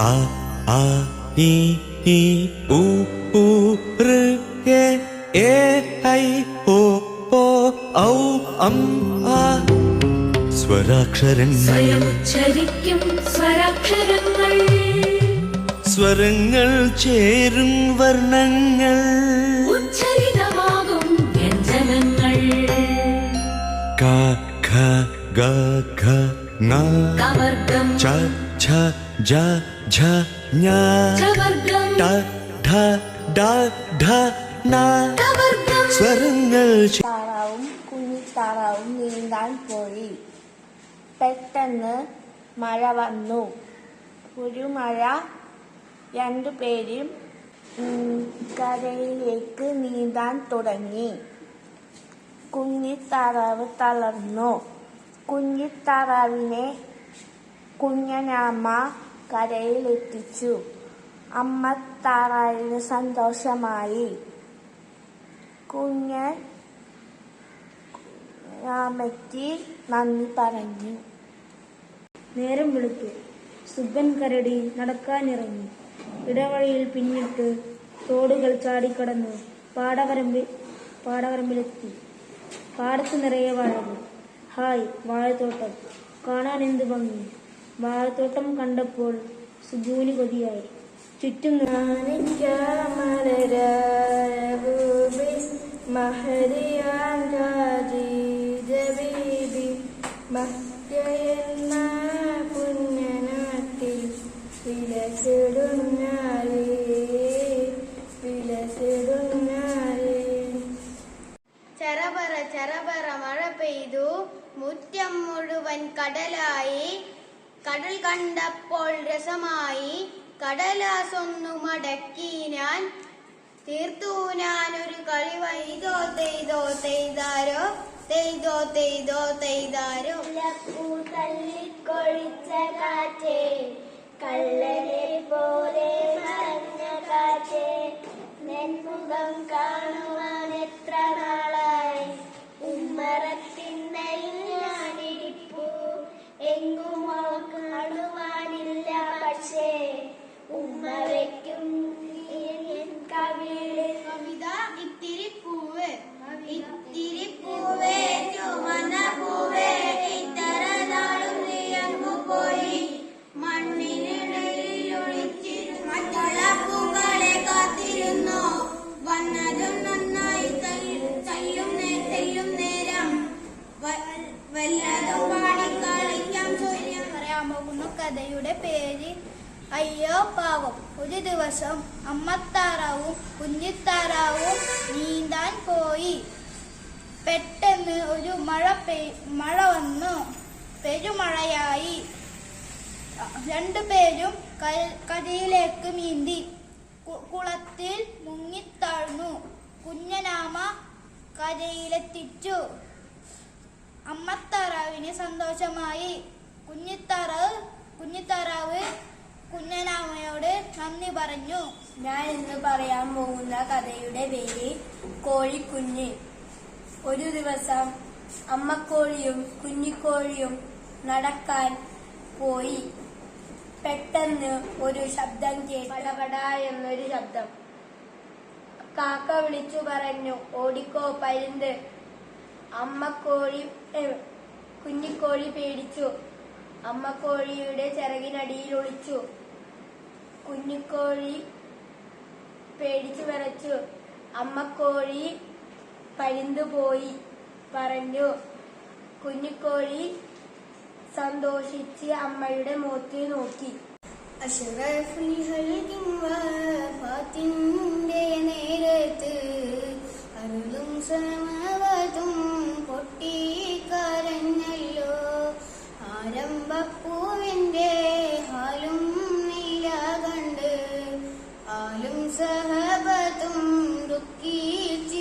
ആ ആ ഇ ഈ ഉ ഉ ഋ എ എ ഐ ഓ ഓ ഔ അം ആ. സ്വരാക്ഷരങ്ങൾ. സ്വരാക്ഷരങ്ങൾ. സ്വരങ്ങൾ ചേരും വർണങ്ങൾ. ഉച്ചരിതമാകും വ്യഞ്ജനങ്ങൾ. ക ഖ ഗ ഘ ക കവർഗം. ച ഛ ജ ഝ ഞ ട ഠ ഡ ഢ ന. സ്വരങ്ങൾ താറാവും കുഞ്ഞിത്താറാവും നീന്താൻ പോയി. പെട്ടെന്ന് മഴ വന്നു. ഒരു മഴ രണ്ടുപേരും കരയിലേക്ക് നീന്താൻ തുടങ്ങി. കുഞ്ഞിത്താറാവ് തളർന്നു. കുഞ്ഞിത്താറാവിനെ കുഞ്ഞനാമ്മ കരയിലെത്തിച്ചു. അമ്മ താറാവിന് സന്തോഷമായി. കുഞ്ഞൻ രാമയ്ക്ക് നന്ദി പറഞ്ഞു. നേരം വെളുത്തു. സുബൻ കരടി നടക്കാനിറങ്ങി. ഇടവഴിയിൽ പിന്നിട്ട് തോടുകൾ ചാടിക്കടന്നു പാടവരമ്പിൽ പാടവരമ്പിലെത്തി. പാടത്ത് നിറയെ വാഴകൾ. ഹായ് വാഴത്തോട്ടം. കാണാൻ എന്ത് ഭംഗി. വാഴത്തോട്ടം കണ്ടപ്പോൾ സുജൂന് കൊതിയായി. ചുറ്റും മഹ്യയെന്ന പുണ്യനാട്ടിൽ മഴ പെയ്തു. മുറ്റം മുഴുവൻ കടലായി. കടൽ കണ്ടപ്പോൾ രസമായി. കടലാസൊന്നു മടക്കി ഞാൻ തീർത്തു. ഞാൻ ഒരു കളി വൈതോ തെയ്തോ തെയ്താരോ? തെയ്തോ തെയ്തോ തെയ്താരോ? തള്ളിക്കൊഴിച്ച കാറ്റേ കള്ളനെ പോലെ മറഞ്ഞ കാറ്റേ നെൻമുഖം കാണുവാൻ വല്ലതും പറയാൻ പോകുന്ന കഥയുടെ പേര് അയ്യോ പാവം ഒരു ദിവസം അമ്മത്താറാവും കുഞ്ഞിത്താറാവും നീന്താൻ പോയി. പെട്ടെന്ന് ഒരു മഴ മഴ വന്നു. പെരുമഴയായി. രണ്ടുപേരും പേരും കരയിലേക്ക് നീന്തി. കുളത്തിൽ മുങ്ങിത്താഴ്ന്നു. കുഞ്ഞനാമ കരയിലെത്തിച്ചു. അമ്മത്താറാവിന് സന്തോഷമായി. കുഞ്ഞിത്താറാവ് കുഞ്ഞിത്താറാവ് കുഞ്ഞനാമയോട് നന്ദി പറഞ്ഞു. ഞാൻ ഇന്ന് പറയാൻ പോകുന്ന കഥയുടെ പേര് കോഴിക്കുഞ്ഞ്. ഒരു ദിവസം അമ്മക്കോഴിയും കുഞ്ഞിക്കോഴിയും നടക്കാൻ പോയി. പെട്ടെന്ന് ഒരു ശബ്ദം കേട്ടപട എന്നൊരു ശബ്ദം. കാക്ക വിളിച്ചു പറഞ്ഞു ഓടിക്കോ പരുന്ത്. അമ്മ കോഴി കുഞ്ഞിക്കോഴി പേടിച്ചു. അമ്മ കോഴിയുടെ ചിറകിനടിയിൽ ഒളിച്ചു. കുഞ്ഞിക്കോഴി പേടിച്ചു വിറച്ചു. കോഴി പരിന്തുപോയി പറഞ്ഞു. കുഞ്ഞിക്കോഴി സന്തോഷിച്ച് അമ്മയുടെ മുഖത്ത് നോക്കി. ഫാത്തിന്റെ നേരത്ത് അരുളും की